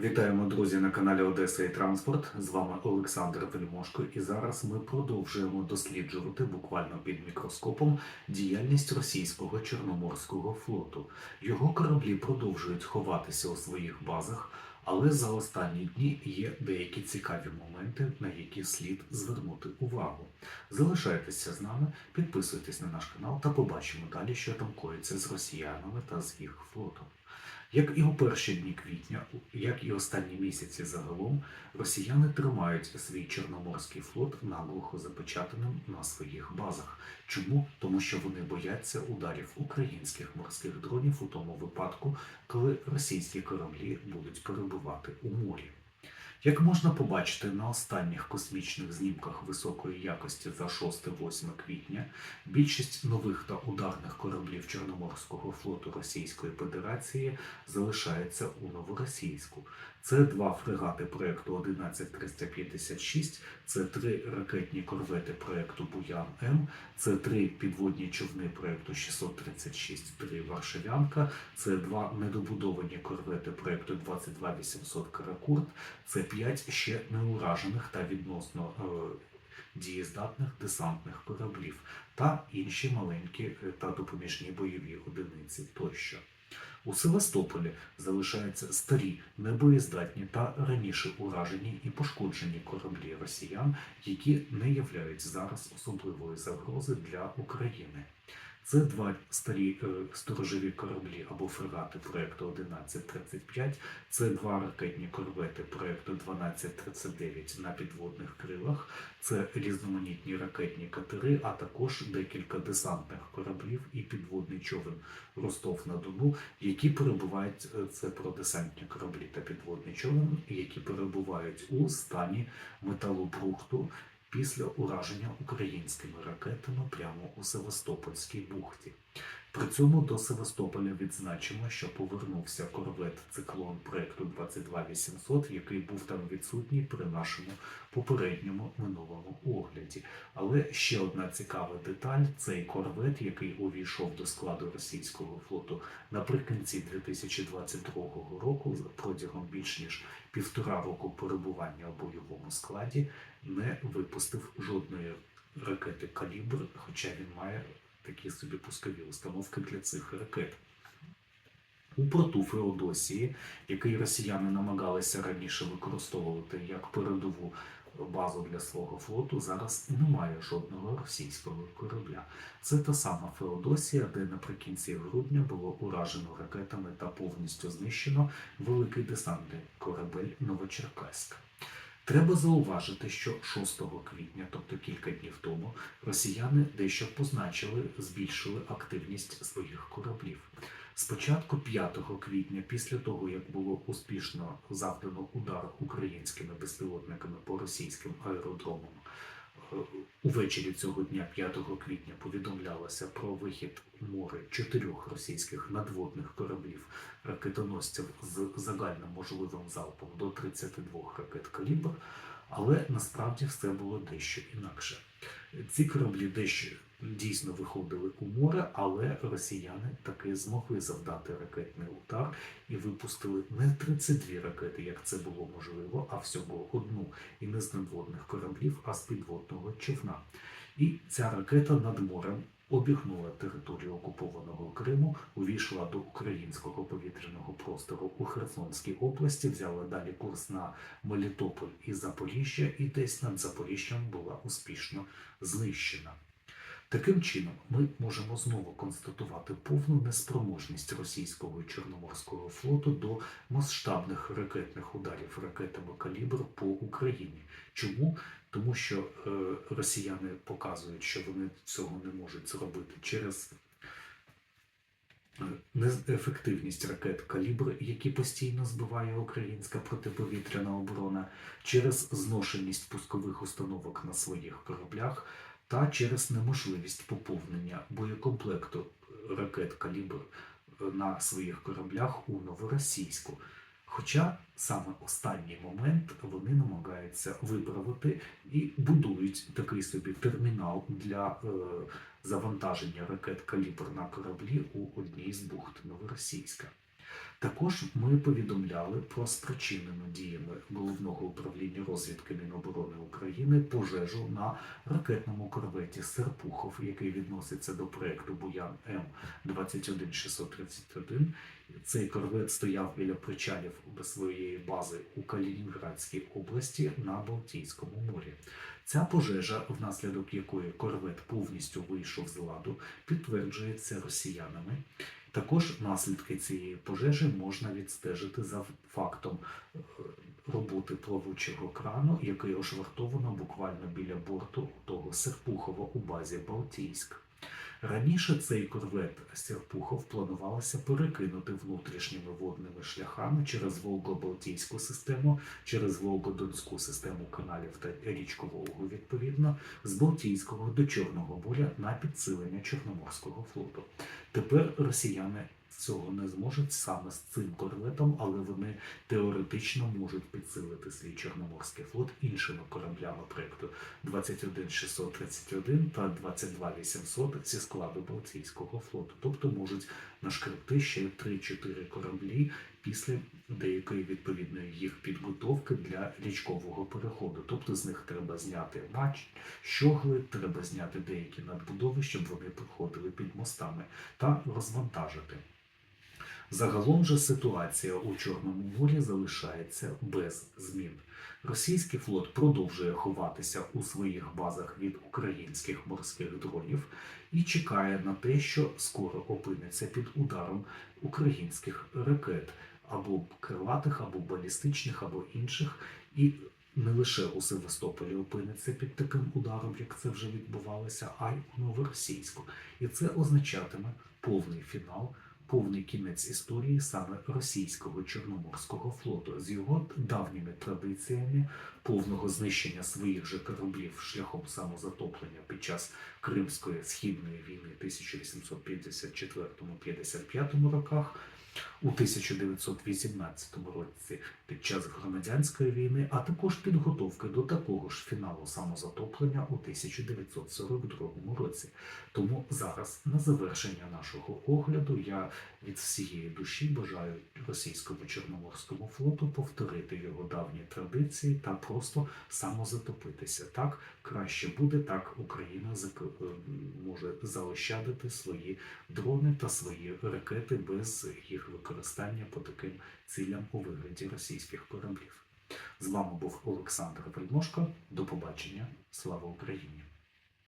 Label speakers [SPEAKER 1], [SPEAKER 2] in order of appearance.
[SPEAKER 1] Вітаємо, друзі, на каналі Одеса і Транспорт. З вами Олександр Вельмошко, і зараз ми продовжуємо досліджувати буквально під мікроскопом діяльність російського чорноморського флоту. Його кораблі продовжують ховатися у своїх базах, але за останні дні є деякі цікаві моменти, на які слід звернути увагу. Залишайтеся з нами, підписуйтесь на наш канал та побачимо далі, що там коїться з росіянами та з їх флотом. Як і у перші дні квітня, як і останні місяці загалом, росіяни тримають свій чорноморський флот наглухо запечатаним на своїх базах. Чому? Тому що вони бояться ударів українських морських дронів у тому випадку, коли російські кораблі будуть перебувати у морі. Як можна побачити на останніх космічних знімках високої якості за 6-8 квітня, більшість нових та ударних кораблів Чорноморського флоту Російської Федерації залишається у Новоросійську. Це два фрегати проекту 11356, це три ракетні корвети проекту Буян М, це три підводні човни проекту 636 3 Варшавянка, це два недобудовані корвети проекту 22800 Каракурт, це п'ять ще неуражених та відносно е, дієздатних десантних кораблів та інші маленькі е, та допоміжні бойові одиниці тощо. У Севастополі залишаються старі, небоєздатні та раніше уражені і пошкоджені кораблі росіян, які не являють зараз особливої загрози для України. Це два старі е, сторожові кораблі або фрегати проекту 1135, це два ракетні корвети проекту 1239 на підводних крилах, це різноманітні ракетні катери, а також декілька десантних кораблів і підводний човен Ростов на Дону, які перебувають е, це про десантні кораблі та підводний човен, які перебувають у стані металобрухту після ураження українськими ракетами прямо у Севастопольській бухті. При цьому до Севастополя відзначимо, що повернувся корвет циклон проекту 22800, який був там відсутній при нашому попередньому минулому огляді. Але ще одна цікава деталь: цей корвет, який увійшов до складу російського флоту наприкінці 2022 року, протягом більш ніж півтора року перебування у бойовому складі, не випустив жодної ракети калібр, хоча він має такі собі пускові установки для цих ракет. У порту Феодосії, який росіяни намагалися раніше використовувати як передову базу для свого флоту, зараз немає жодного російського корабля. Це та сама Феодосія, де наприкінці грудня було уражено ракетами та повністю знищено великий десантний корабель Новочеркаська. Треба зауважити, що 6 квітня, тобто кілька днів тому, росіяни дещо позначили, збільшили активність своїх кораблів. Спочатку 5 квітня, після того як було успішно завдано удар українськими безпілотниками по російським аеродромам, увечері цього дня, 5 квітня, повідомлялося про вихід в море чотирьох російських надводних кораблів ракетоносців з загальним можливим залпом до 32 ракет калібр, але насправді все було дещо інакше. Ці кораблі дещо дійсно виходили у море, але росіяни таки змогли завдати ракетний удар і випустили не 32 ракети, як це було можливо, а всього одну і не з надводних кораблів, а з підводного човна. І ця ракета над морем обігнула територію окупованого Криму, увійшла до українського повітряного простору у Херсонській області, взяла далі курс на Мелітополь і Запоріжжя, і десь над Запоріжжям була успішно знищена. Таким чином, ми можемо знову констатувати повну неспроможність російського Чорноморського флоту до масштабних ракетних ударів ракетами калібр по Україні. Чому? Тому що е, росіяни показують, що вони цього не можуть зробити через е, неефективність ракет калібр, які постійно збиває українська протиповітряна оборона, через зношеність пускових установок на своїх кораблях та через неможливість поповнення боєкомплекту ракет калібр на своїх кораблях у Новоросійську. Хоча саме останній момент вони намагаються виправити і будують такий собі термінал для е, завантаження ракет калібр на кораблі у одній з бухт Новоросійська. Також ми повідомляли про спричинену діями головного управління розвідки Міноборони України пожежу на ракетному корветі Серпухов, який відноситься до проекту Буян М 21631. Цей корвет стояв біля причалів своєї бази у Калінінградській області на Балтійському морі. Ця пожежа, внаслідок якої корвет повністю вийшов з ладу, підтверджується росіянами. Також наслідки цієї пожежі можна відстежити за фактом е, роботи плавучого крану, який ошвартовано буквально біля борту того Серпухова у базі Балтійськ. Раніше цей корвет Серпухов планувалося перекинути внутрішніми водними шляхами через Волго-Балтійську систему, через Волго-Донську систему каналів та річку Волгу, відповідно, з Балтійського до Чорного моря на підсилення Чорноморського флоту. Тепер росіяни цього не зможуть саме з цим корветом, але вони теоретично можуть підсилити свій Чорноморський флот іншими кораблями проекту 21631 та 22800 зі складу Балтійського флоту. Тобто можуть нашкребти ще 3-4 кораблі після деякої відповідної їх підготовки для річкового переходу. Тобто з них треба зняти мач, щогли, треба зняти деякі надбудови, щоб вони проходили під мостами та розвантажити. Загалом же ситуація у Чорному морі залишається без змін. Російський флот продовжує ховатися у своїх базах від українських морських дронів і чекає на те, що скоро опиниться під ударом українських ракет або крилатих, або балістичних, або інших, і не лише у Севастополі опиниться під таким ударом, як це вже відбувалося, а й у Новоросійську. І це означатиме повний фінал повний кінець історії саме російського чорноморського флоту з його давніми традиціями повного знищення своїх же кораблів шляхом самозатоплення під час Кримської східної війни 1854-55 роках. У 1918 році під час громадянської війни, а також підготовки до такого ж фіналу самозатоплення у 1942 році. Тому зараз, на завершення нашого огляду, я від всієї душі бажаю російському чорноморському флоту повторити його давні традиції та просто самозатопитися. Так краще буде, так Україна е, може заощадити свої дрони та свої ракети без використання по таким цілям у вигляді російських кораблів. З вами був Олександр Вельмошко. До побачення. Слава Україні!